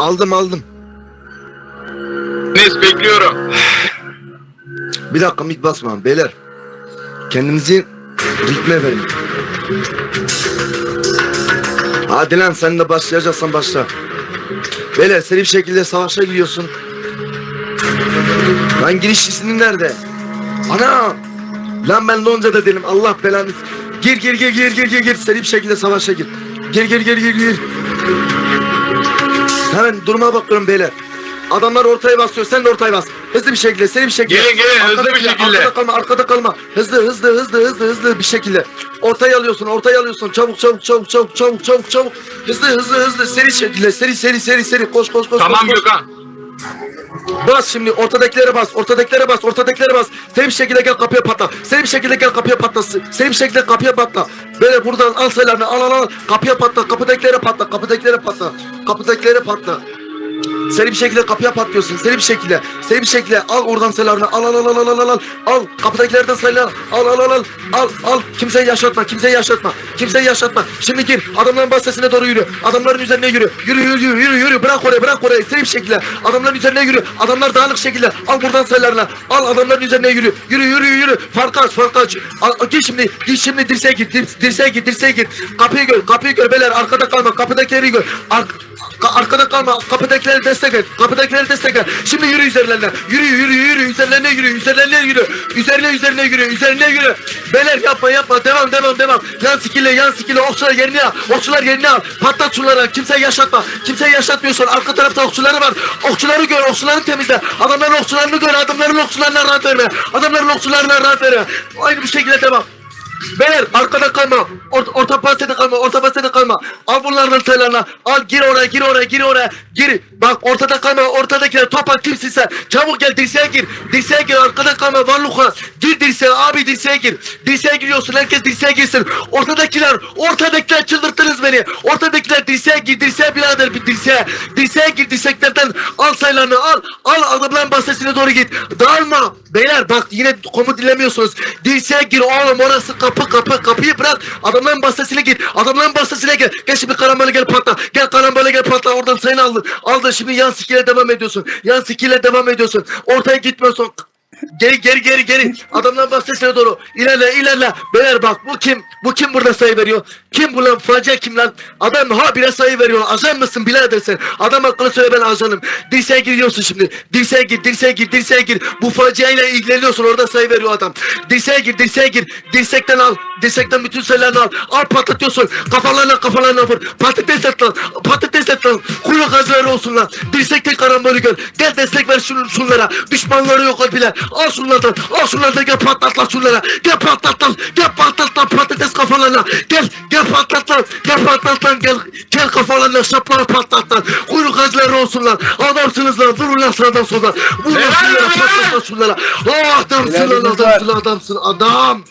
Aldım aldım. Enes bekliyorum. Bir dakika mik basma beyler. Kendinizi ritme verin. Hadi lan sen de başlayacaksan başla. Beyler seri bir şekilde savaşa gidiyorsun. Lan giriş ismin nerede? Ana! Lan ben Lonca'da dedim Allah belanı. Gir gir gir gir gir gir gir seri bir şekilde savaşa gir. Gir gir gir gir gir. Hemen duruma bakıyorum beyler. Adamlar ortaya basıyor sen de ortaya bas. Hızlı bir şekilde seri bir şekilde. Gelin, gelin, hızlı bir Arkada- şekilde. Arkada kalma arkada kalma. Hızlı hızlı hızlı hızlı hızlı bir şekilde. Ortaya alıyorsun ortaya alıyorsun. Çabuk çabuk çabuk çabuk çabuk çabuk çabuk. Hızlı hızlı hızlı seri şekilde seri seri seri seri koş koş koş. Tamam koş, koş. Gökhan. Bas şimdi ortadakilere bas, ortadakilere bas, ortadakilere bas. Seri bir şekilde gel kapıya patla. Seri bir şekilde gel kapıya patla. Seri bir şekilde kapıya patla. Böyle buradan al sayılarını al al al. Kapıya patla, kapıdakilere patla, kapıdakilere patla. Kapıdakilere patla. Seri bir şekilde kapıya patlıyorsun. Seri bir şekilde. Seri bir şekilde al oradan sayılarını. Al al al al al al al al. Kapıdakilerden sayılar. Al al al al. Al al. Kimseyi yaşatma. Kimseyi yaşatma. Kimseyi yaşatma. Şimdi gir. Adamların bahçesine doğru yürü. Adamların üzerine yürü. Yürü yürü yürü yürü yürü. Bırak oraya bırak oraya. Seri bir şekilde. Adamların üzerine yürü. Adamlar dağınık şekilde. Al buradan sayılarını. Al adamların üzerine yürü. Yürü yürü yürü. Fark aç fark aç. Al, gir şimdi. Gir şimdi dirseğe gir. Dir, dirseğe gir. Dirseğe gir. Kapıyı gör. Kapıyı gör. Beyler arkada kalma. Kapıdakileri gör. Ar Ka- arkada kalma. Kapıdakileri destek et. Kapıdakileri destek et. Şimdi yürü üzerlerine. Yürü yürü yürü. Üzerlerine yürü. Üzerlerine yürü. Üzerine üzerine yürü. Üzerine yürü. Beyler yapma yapma. Devam devam devam. Yan skille yan skille. Okçular yerini al. Okçular yerini al. Patlat şunları. Kimseyi yaşatma. Kimseyi yaşatmıyorsun. Arka tarafta okçuları var. Okçuları gör. Okçuları temizle. Adamların okçularını gör. Adamların okçularına rahat verme. Adamların okçularına rahat verme. Aynı bu şekilde devam. Beyler arkada kalma. Orta, orta pasede kalma. Orta. Sayılarına. Al gir oraya gir oraya gir oraya. Gir. Bak ortada kalma. Ortadakiler topa kimsin sen? Çabuk gel dirseğe gir. Dirseğe gir. Arkada kalma. Varlıkla. Gir dirseğe abi dirseğe gir. Dirseğe giriyorsun. Herkes dirseğe girsin. Ortadakiler. Ortadakiler çıldırttınız beni. Ortadakiler dirseğe gir. Dirseğe birader bir dirseğe. Dirseğe gir. Dirseklerden al sayılarını al. Al adamların bahçesine doğru git. Dağılma. Beyler bak yine komu dinlemiyorsunuz. Dirseğe gir oğlum orası kapı kapı kapıyı bırak. Adamların bahçesine git. Adamların bahçesine gel. Gel şimdi karambole gel patla. Gel karambole gel patla. Oradan sayını aldın. Aldın şimdi yan skill'e devam ediyorsun. Yan skill'e devam ediyorsun. Ortaya gitmiyorsun. Geri geri geri geri. Adamların bahçesine doğru. İlerle ilerle. Beyler bak bu kim? Bu kim burada sayı veriyor? Kim bu lan? Facia kim lan? Adam ha bire sayı veriyor. Ajan mısın birader sen? Adam akıllı söyle ben ajanım. Dirseğe giriyorsun şimdi. Dirseğe gir, dirseğe gir, dirseğe gir. Bu faciayla ilgileniyorsun. Orada sayı veriyor adam. Dirseğe gir, dirseğe gir. Dirsekten al. Dirsekten bütün sayılarını al. Al patlatıyorsun. Kafalarına kafalarına vur. Patates et lan. Patates et lan. Kuyruk acıları olsun lan. Dirsekten karambolü gör. Gel destek ver şun, şunlara. Düşmanları yok bile. Al şunlardan. Al şunlardan gel patlat lan şunlara. Gel patlat lan. Gel patlat lan patates kafalarına. Gel gel patlat lan. Gel patlat lan. Gel gel kafalarına şapları patlat lan. Kuyruk acıları olsun lan. Adamsınız lan. Vurun lan sağdan soldan. Vurun şunlara patlat lan şunlara. Oh adamsın lan adamsın adamsın adam.